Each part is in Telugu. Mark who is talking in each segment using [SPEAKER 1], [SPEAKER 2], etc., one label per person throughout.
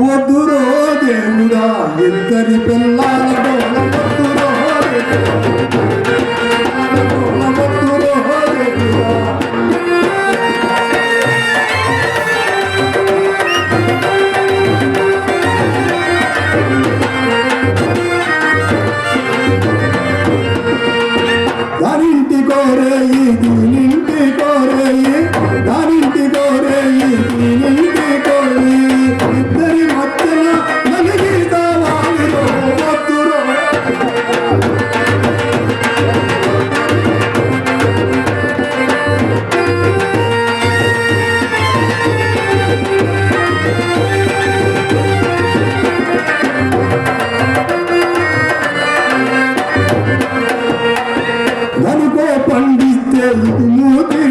[SPEAKER 1] వద్దురో దేవుడా ఇద్దరి పిల్లల মুদি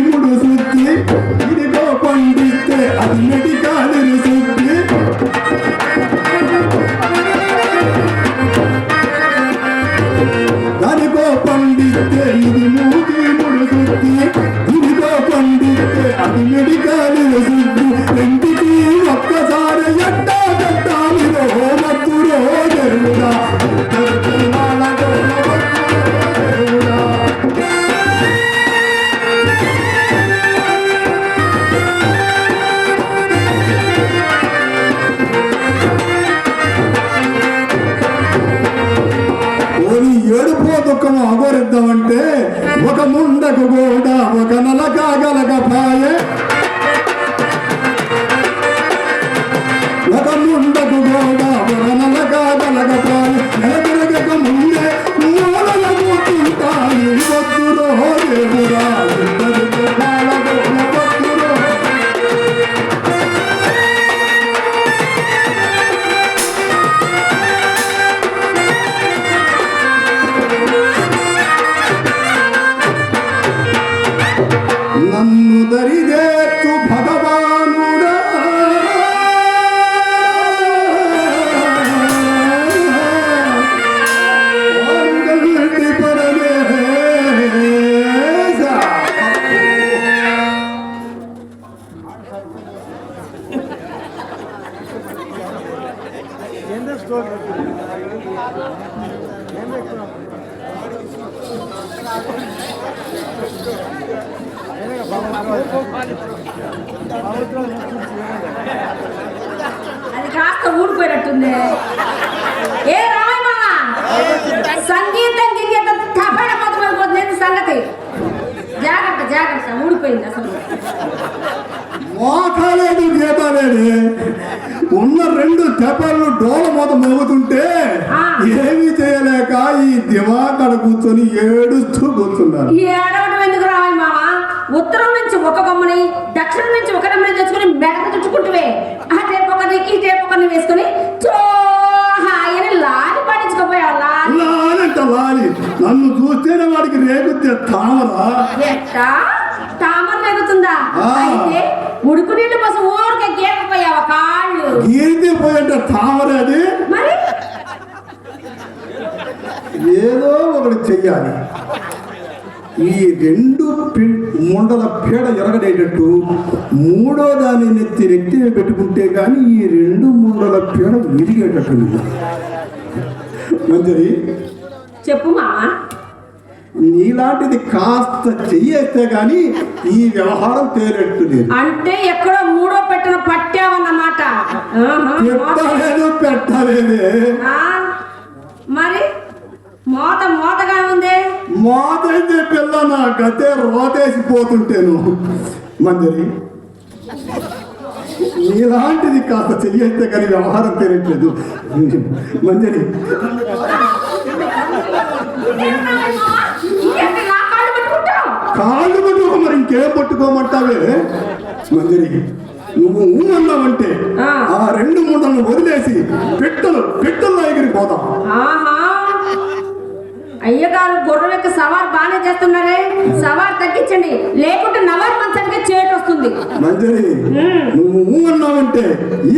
[SPEAKER 1] అది
[SPEAKER 2] కాస్త ఊడిపోయినట్టుంది. ఏ రామా సంగీతం గింగీత తపడ మొదలైపోతుంది సంగతి? జాగ్రత్త జాగ్రత్త ఊడిపోయింది అసలు.
[SPEAKER 1] మోకాలేదు గీతాలేని ఉన్న రెండు తెప్పలు డోల మొద మోగుతుంటే. ఏమీ చేయలేక ఈ దివాకడ కూర్చొని ఏడుస్తూ కూర్చున్నారు.
[SPEAKER 2] ఉత్తరం నుంచి ఒక కొమ్మని దక్షిణం నుంచి ఒక కొమ్మని తెచ్చుకుని మెడకు చుట్టుకుంటువే. ఆ టేపు ఒకరిని ఈ టేపు ఒకరిని వేసుకుని హాయని లాని పడించుకోపోయావు లాని
[SPEAKER 1] లానంట లాలి నన్ను చూస్తేనే వాడికి రేగుద్దే తామరా.
[SPEAKER 2] ఎట్టా? తామర లేగుతుందా
[SPEAKER 1] ఆ.
[SPEAKER 2] అయితే ఉడుకు నీళ్ళు కోసం ఊరికే గీకపోయావా కాళ్ళు?
[SPEAKER 1] గీరితే పోయంట తామర అది.
[SPEAKER 2] మరి?
[SPEAKER 1] ఏదో ఒకటి చెయ్యాలి. ఈ రెండు ముండల పీడ ఎరగడేటట్టు మూడో దాని నెత్తి నెత్తి పెట్టుకుంటే కానీ ఈ రెండు ముండల పీడ విరిగేటట్టు. మంజరి
[SPEAKER 2] చెప్పు మామ
[SPEAKER 1] నీలాంటిది కాస్త చెయ్యేస్తే కానీ ఈ వ్యవహారం తేలెట్టు లేదు
[SPEAKER 2] అంటే ఎక్కడో మూడో పెట్టిన పట్టావన్నమాట.
[SPEAKER 1] పెట్టలేదు పెట్టలేదే.
[SPEAKER 2] ఆ, మరి మోత మోతగా ఉంది.
[SPEAKER 1] మాతైతే పిల్ల నా గతే రోతేసిపోతుంటేను. మంజరి నీలాంటిది కాస్త చెయ్యేస్తే కానీ వ్యవహారం తెలియట్లేదు మంజరి.
[SPEAKER 2] కాళ్ళు
[SPEAKER 1] పట్టుకో మరి ఇంకేం పట్టుకోమంటావే? మంజరి నువ్వు ఊ అన్నావంటే
[SPEAKER 2] ఆ.
[SPEAKER 1] ఆ రెండు మూటలను వదిలేసి పెట్టలు పెట్టల్లో ఎగిరిపోతాం
[SPEAKER 2] అయ్యగారు గొర్రెలకు సవార్ బాగానే చేస్తున్నారే? సవార్ తగ్గించండి. లేకుంటే నవార్ మంచానికి చేటు వస్తుంది.
[SPEAKER 1] మంజరి నువ్వు అన్నావంటే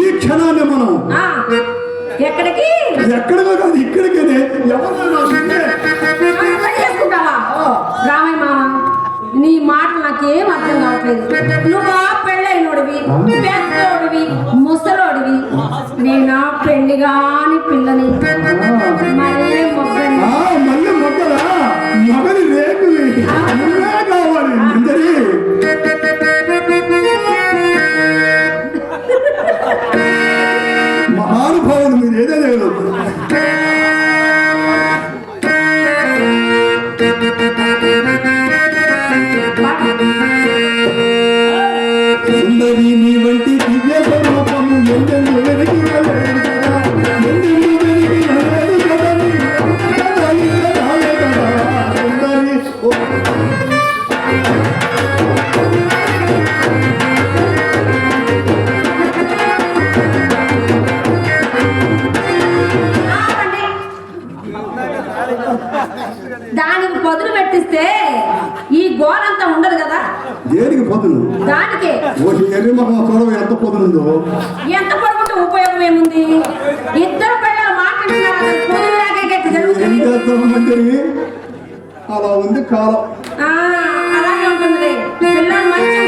[SPEAKER 1] ఈ క్షణాన్ని మనం
[SPEAKER 2] ఎక్కడికి?
[SPEAKER 1] ఎక్కడికో కాదు ఇక్కడికేనే.
[SPEAKER 2] చేసుకుంటావా? రామయ్య మామ నీ మాటలు నాకేం అర్థం కావట్లేదు. దానికి పొదులు పెట్టిస్తే ఈ గోరంతా ఉండదు కదా?
[SPEAKER 1] దేనికి పొదులు?
[SPEAKER 2] దానికి.
[SPEAKER 1] పొడవు ఎంత పొదులుందో?
[SPEAKER 2] ఎంత పొడవుంటే ఉపయోగం ఏముంది? ఇద్దరు పిల్లలు మాట్లాడుతున్నారు
[SPEAKER 1] అలా ఉంది కాలం.
[SPEAKER 2] అలాగే ఉంటుంది. పిల్లలు మంచి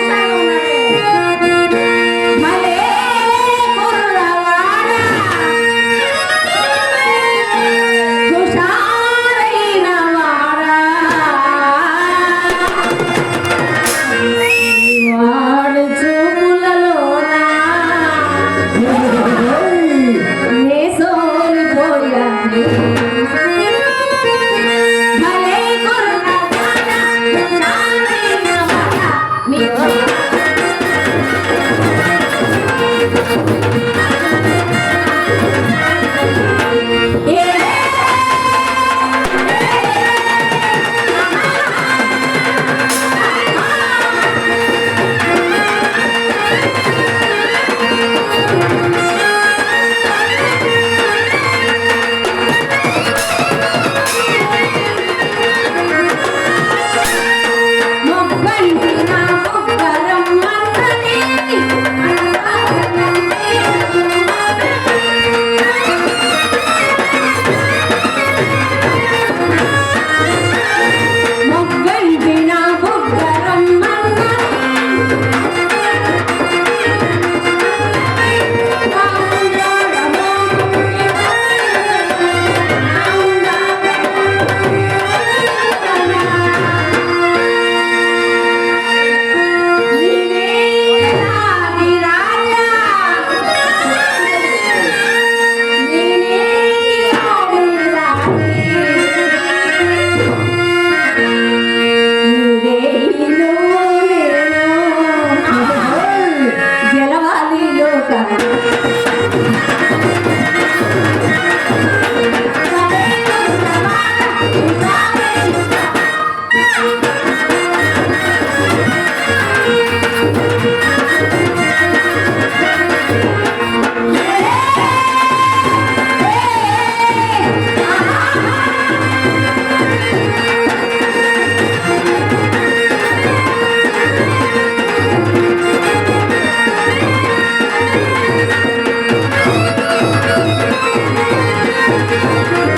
[SPEAKER 2] Música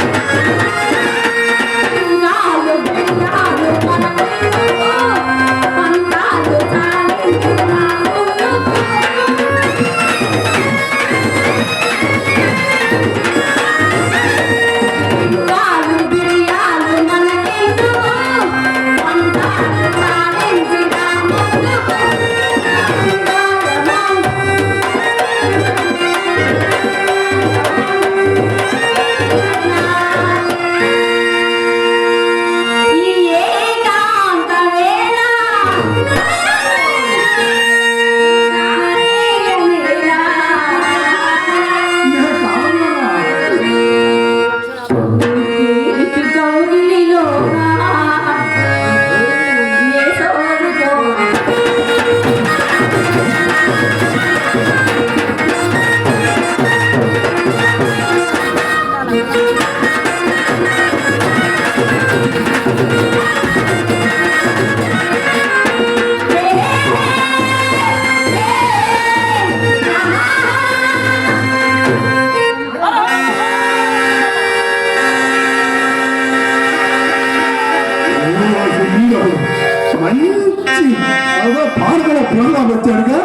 [SPEAKER 2] ఆడగల ప్రోగ్రాం వచ్చాడుగా?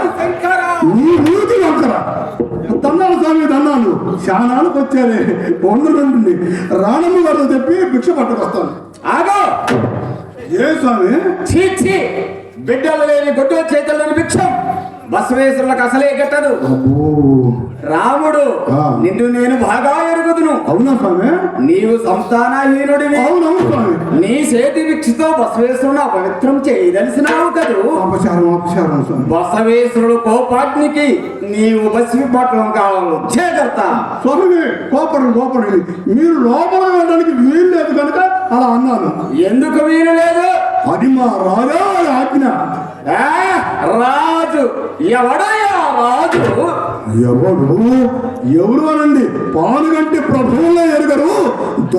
[SPEAKER 2] ఈ రోజు వంకర స్వామి దండాలు.
[SPEAKER 1] శానాలకు వచ్చారే. వండుతుంది రాణమ్మ గారు చెప్పి భిక్ష పట్టుకొస్తాను.
[SPEAKER 3] ఆగా!
[SPEAKER 1] ఏ స్వామి?
[SPEAKER 3] చీచి బిడ్డలు లేని గొడ్డ చేతులను భిక్షం. బసవేశ్వరులకు అసలే
[SPEAKER 1] కట్టదు
[SPEAKER 3] రాముడు నిన్ను నేను బాగా ఎరుగుదును.
[SPEAKER 1] అవునా స్వామి?
[SPEAKER 3] నీవు సంతానహీనుడివి.
[SPEAKER 1] అవునవును స్వామి.
[SPEAKER 3] చేతి భిక్షతో బసవేశ్వరుని అపవిత్రం చేయదలిసినావు కదూ?
[SPEAKER 1] అపచారం అపచారం స్వామి.
[SPEAKER 3] బసవేశ్వరుడు కోపాగ్నికి నీవు బసి పట్టడం కావాలి. చేకర్త
[SPEAKER 1] స్వామి కోపడు కోపడు మీరు లోపల వెళ్ళడానికి వీలు లేదు కనుక అలా అన్నాను.
[SPEAKER 3] ఎందుకు వీలు లేదు?
[SPEAKER 1] అది మా రాజా ఆజ్ఞ.
[SPEAKER 3] రాజు. ఎవడయ్యా రాజు?
[SPEAKER 1] ఎవరు ఎవరు అనండి? పానుగంటి ప్రభువుల్లో ఎరుగరు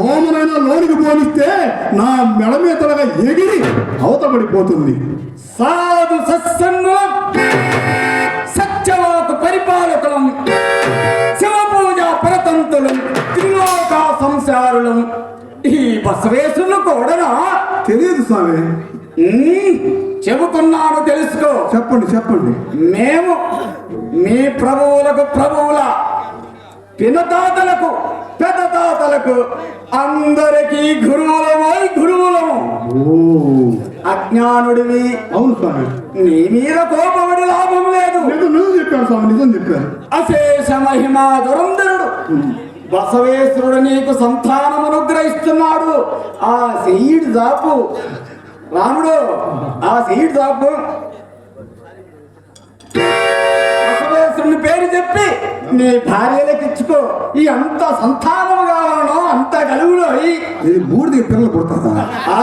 [SPEAKER 1] దోమనైనా లోనికి పోనిస్తే నా మెడ మీదగా ఎగిరి అవతపడిపోతుంది.
[SPEAKER 3] సాధు సత్సంగులం సత్యవాకు పరిపాలకులం శివ పూజ పరతంతులం త్రిలోక సంసారులం. ఈ బసవేశ్వరులు కూడా
[SPEAKER 1] తెలియదు స్వామి.
[SPEAKER 3] చెబుతున్నాను తెలుసుకో.
[SPEAKER 1] చెప్పండి చెప్పండి.
[SPEAKER 3] మేము మీ ప్రభువులకు ప్రభువుల. పినతాతలకు పెద్ద తాతలకు అందరికీ గురువులమై గురువులము. అజ్ఞానుడివి.
[SPEAKER 1] అవును స్వామి.
[SPEAKER 3] నీ మీద కోపపడి లాభం లేదు.
[SPEAKER 1] నిజం చెప్పారు స్వామి నిజం చెప్పారు
[SPEAKER 3] అశేష మహిమా దురంధరుడు. బసవేశ్వరుడు నీకు సంతానం అనుగ్రహిస్తున్నాడు. ఆ సెయ్యిడు దాపు రాముడు ఆ సెయ్యిడు దాపు బసవేశ్వరుని పేరు చెప్పి నీ భార్యలకు ఇచ్చుకో ఈ అంత సంతానం కావాలనో అంత గలువులో
[SPEAKER 1] ఇది బూడిద పిల్లలు పుడతారా?
[SPEAKER 3] ఆ.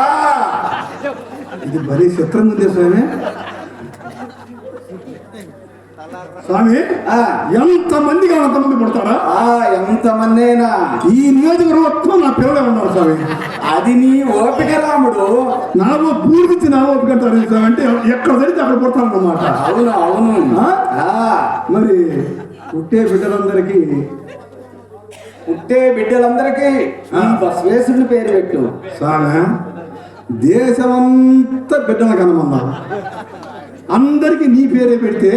[SPEAKER 1] ఇది మరీ చిత్రంగా ఉంది స్వామి స్వామి
[SPEAKER 3] ఆ,
[SPEAKER 1] ఎంత మంది కావాలి అంతమంది పుడతారా?
[SPEAKER 3] ఆ ఎంతమందేనా
[SPEAKER 1] ఈ నియోజకవర్గం మొత్తం నా పిల్లలే ఉన్నారు స్వామి.
[SPEAKER 3] అది నీ ఓపిక రాముడు.
[SPEAKER 1] నా పూర్తించి నా ఓపిక అంటే ఎక్కడ జరిగితే అక్కడ పుడతారన్నమాట.
[SPEAKER 3] అవును అవును?
[SPEAKER 1] ఆ, మరి పుట్టే బిడ్డలందరికీ.
[SPEAKER 3] పుట్టే బిడ్డలందరికీ ఈ పేరు పెట్టు.
[SPEAKER 1] స్వామి దేశమంతా బిడ్డలు కనమన్నా అందరికీ నీ పేరే పెడితే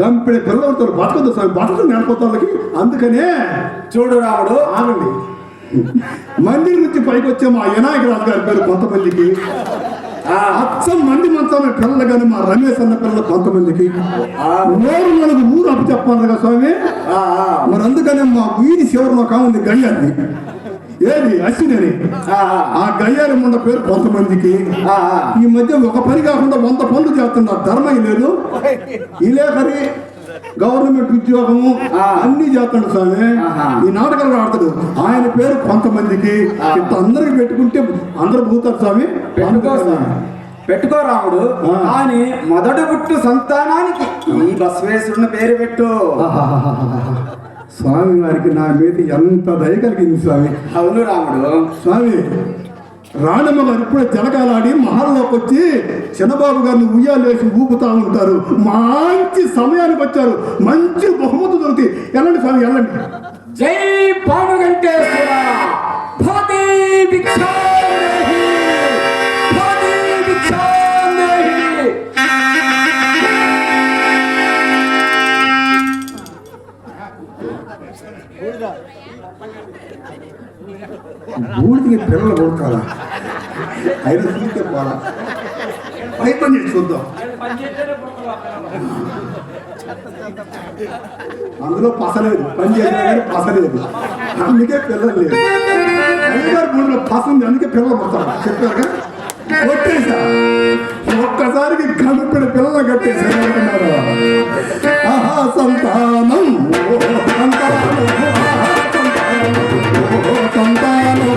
[SPEAKER 1] గంపెడి పిల్లలతో బతకదు స్వామి. బతకదు నేర్పోతాళ్ళకి అందుకనే
[SPEAKER 3] చూడు రాముడు.
[SPEAKER 1] ఆగండి. మందిర్ నుంచి పైకి వచ్చే మా వినాయక రాజు గారి పేరు కొంతమందికి. అచ్చం మంది మంచమే పిల్లలు కానీ మా రమేష్ అన్న పిల్లలు కొంతమందికి నోరు మనకు ఊరు అప్పు చెప్పాలి కదా స్వామి మరి అందుకనే మా వీధి చివరిలో కావుంది గయ్యాన్ని. ఏది? అశ్విని
[SPEAKER 3] ఆ,
[SPEAKER 1] ఆ. గయ్యారి ముండ పేరు కొంతమందికి. ఈ మధ్య ఒక పని కాకుండా వంద పనులు చేస్తున్నారు. ధర్మం లేదు. ఇలేకరి గవర్నమెంట్ ఉద్యోగము. అన్ని చేస్తాడు స్వామి. ఈ నాటకాలు ఆడతాడు ఆయన పేరు కొంతమందికి. ఇంత అందరికి పెట్టుకుంటే అందరు పోతారు స్వామి
[SPEAKER 3] పెట్టుకో రాముడు. కానీ మొదటి పుట్టు సంతానానికి ఈ బసవేశ్వరుని పేరు పెట్టు.
[SPEAKER 1] స్వామి వారికి నా మీద ఎంత దయ కలిగింది స్వామి
[SPEAKER 3] అవును రాముడు
[SPEAKER 1] స్వామి రాణమ్మ గారు ఇప్పుడే జలకాలాడి మహల్లోకి వచ్చి చిన్నబాబు గారిని ఉయ్యాలేసి ఊపుతా ఉంటారు. మంచి సమయానికి వచ్చారు. మంచి బహుమతి దొరికి వెళ్ళండి స్వామి వెళ్ళండి.
[SPEAKER 3] జై
[SPEAKER 1] ఆయన చూస్తే పోరా. ప్రయత్నం చేసి చూద్దాం. అందులో పసలేదు పని చేసిన పసలేదు అందుకే పిల్లలు లేదు ఐదారు మూడులో పస ఉంది అందుకే పిల్లలు పడతారు. చెప్పారు కొట్టేశా. ఒక్కసారికి కనుపిన పిల్లలు కట్టేశారు ఆహా సంతానం. సంతానం. సంతానం.